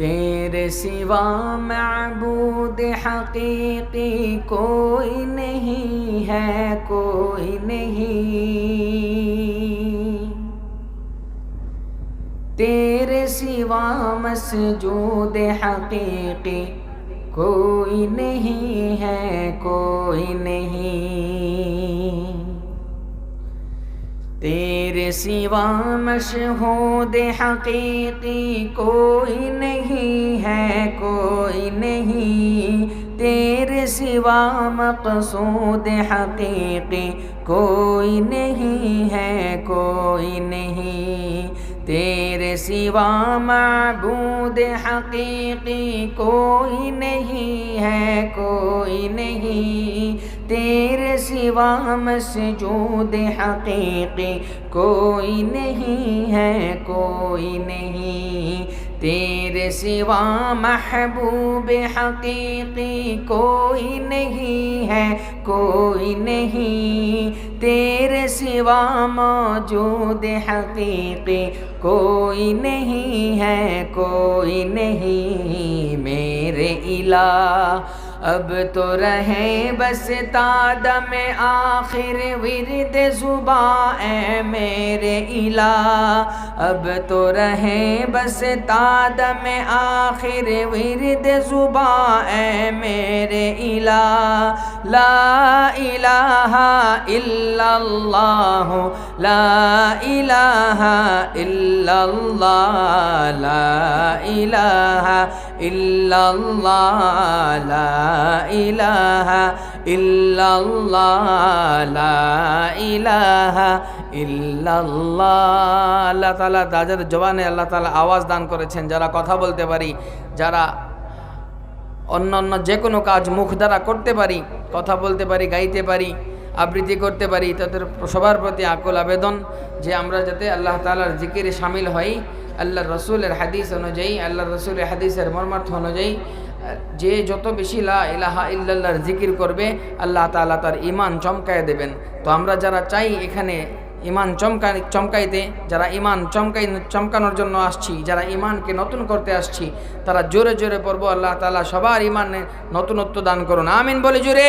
تیرے سوا معبود حقیقی کوئی نہیں ہے کوئی نہیں تیرے سوا مسجود حقیقی کوئی نہیں ہے کوئی نہیں تیرے سوا مشہود حقیقی کوئی نہیں ہے، کوئی نہیں۔ تیرے سوا مقصود حقیقی کوئی نہیں ہے، کوئی نہیں۔ تیرے سوا معبود حقیقی کوئی نہیں ہے، کوئی نہیں۔ تیرے سوا مسجود حقیقی کوئی نہیں ہے، کوئی نہیں۔ تیرے سوا محبوب حقیقی کوئی نہیں ہے، کوئی نہیں۔ تیرے سوا موجود حقیقی کوئی نہیں ہے، کوئی نہیں۔ میرے الہ اب تو رہے بس تادم آخر ورد زباں اے میرے الہ اب تو رہے بس تادم آخر ورد زباں اے میرے الہ لا الہ الا اللہ لا الہ الا اللہ لا الہ الا اللہ ইলাহা ইল্লাল্লাহ ইলাহা ইল্লাল্লাহ। আল্লাহ তাআলা যাদের জবানে আল্লাহ তালা আওয়াজ দান করেছেন, যারা কথা বলতে পারি, যারা অন্য অন্য যে কোনো কাজ মুখ দ্বারা করতে পারি, কথা বলতে পারি, গাইতে পারি, আবৃত্তি করতে পারি, তাদের সবার প্রতি আকুল আবেদন যে আমরা যাতে আল্লাহ তালার জিকিরে সামিল হই আল্লাহ রসুলের হাদিস অনুযায়ী আল্লাহ রসুলের হাদিসের মর্মার্থ অনুযায়ী যে যত বেশি লা ইলাহা ইল্লাল্লাহর জিকির করবে, আল্লাহ তালা তার ইমান চমকায় দেবেন। তো আমরা যারা চাই এখানে ইমান চমকা চমকাইতে, যারা ইমান চমকাই, চমকানোর জন্য আসছি, যারা ইমানকে নতুন করতে আসছি, তারা জোরে জোরে পড়ব, আল্লাহ তালা সবার ইমানে নতুনত্ব দান করুন। আমিন বলে জোরে।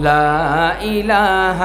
لا الہ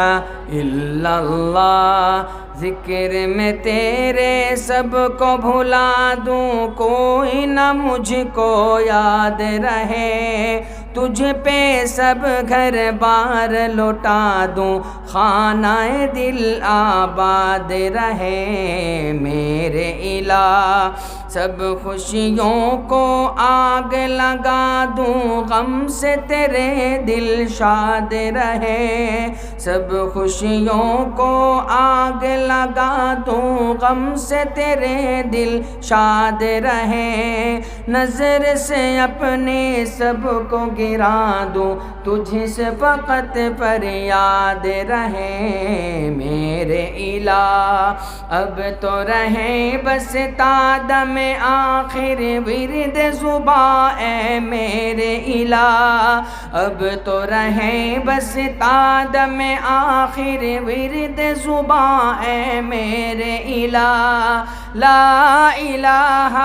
الا اللہ، ذکر میں تیرے سب کو بھلا دوں، کوئی نہ مجھ کو یاد رہے۔ تجھ پہ سب گھر بار لوٹا دوں، خانہ دل آباد رہے۔ میرے الہ سب خوشیوں کو آگ لگا دوں، غم سے تیرے دل شاد رہے۔ سب خوشیوں کو آگ لگا دوں، غم سے تیرے دل شاد رہے۔ نظر سے اپنے سب کو گرا دوں، تجھ سے فقط پر یاد رہے۔ میں میرے الہ۔ اب تو رہے بس تادم آخر، ورد زبا اے میرے الہ۔ اب تو رہے بس تادم آخر، ورد زبا اے میرے الہ۔ لا الہ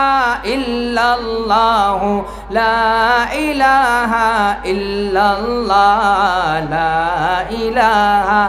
الا اللہ، لا الہ الا اللہ، لا الہ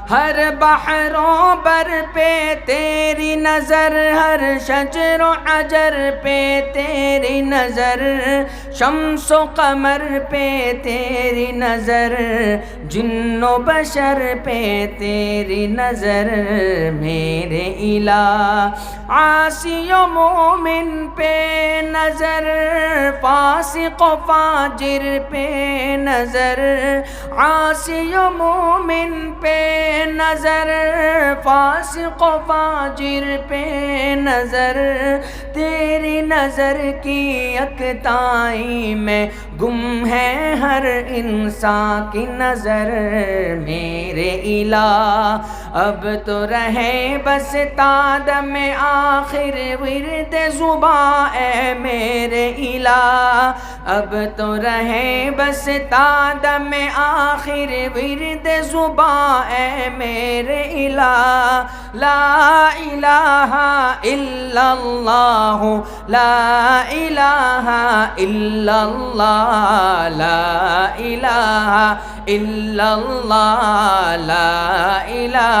ہر بحروں بر پہ تیری نظر، ہر شجر و عجر پہ تیری نظر، شمس و قمر پہ تیری نظر، جن و بشر پہ تیری نظر، میرے الہ، عاصی و مومن پہ نظر، فاسق و فاجر پہ نظر، عاصی و مومن پہ نظر، فاسق و فاجر پہ نظر۔ تیری نظر کی اکتائی میں گم ہے ہر انسان کی نظر۔ میرے الہ اب تو رہے بس تاد میں آخر ورد زباں، اے میرے الہ۔ اب تو رہے بس تاد میں آخر ورد زباں، اے میرے الہ۔ لا الہ الا اللہ، لا الہ الا اللہ، لا الہ الا اللہ، لا الہ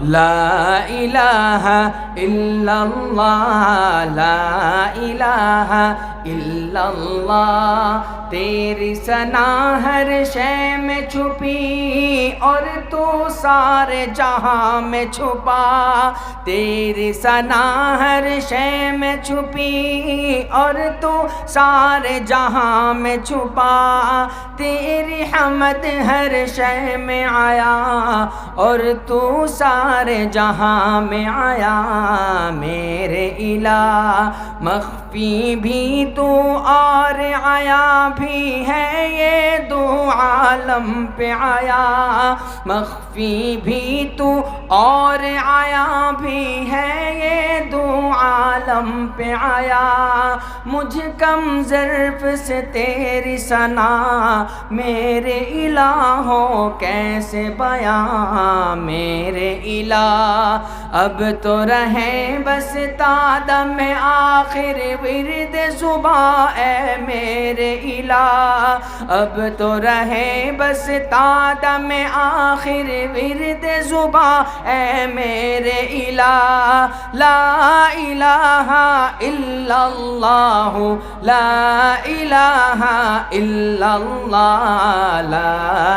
لا الہ الا اللہ لا الہ الا اللہ تیری سنا ہر شے میں چھپی اور تو سارے جہاں میں چھپا. تیری سنا ہر شے میں چھپی اور تو سارے جہاں میں چھپا. تیری حمد ہر شے میں آیا اور تو سارے جہاں میں آیا میرے الہ مخفی بھی تو اور آیا بھی ہے یہ دو عالم پہ آیا۔ مخفی بھی تو اور آیا بھی ہے یہ دو عالم پہ آیا۔ مجھ کم ظرف سے تیری سنا میرے الہوں کیسے بیاں میرے الہ، اب تو رہے بس تادم آخر ورد زباں اے میرے الہ۔ اب تو رہے بس تادم میں آخر ورد زباں اے میرے الہ۔ لا الہ الا اللہ، لا الہ الا اللہ، لا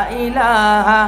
الہ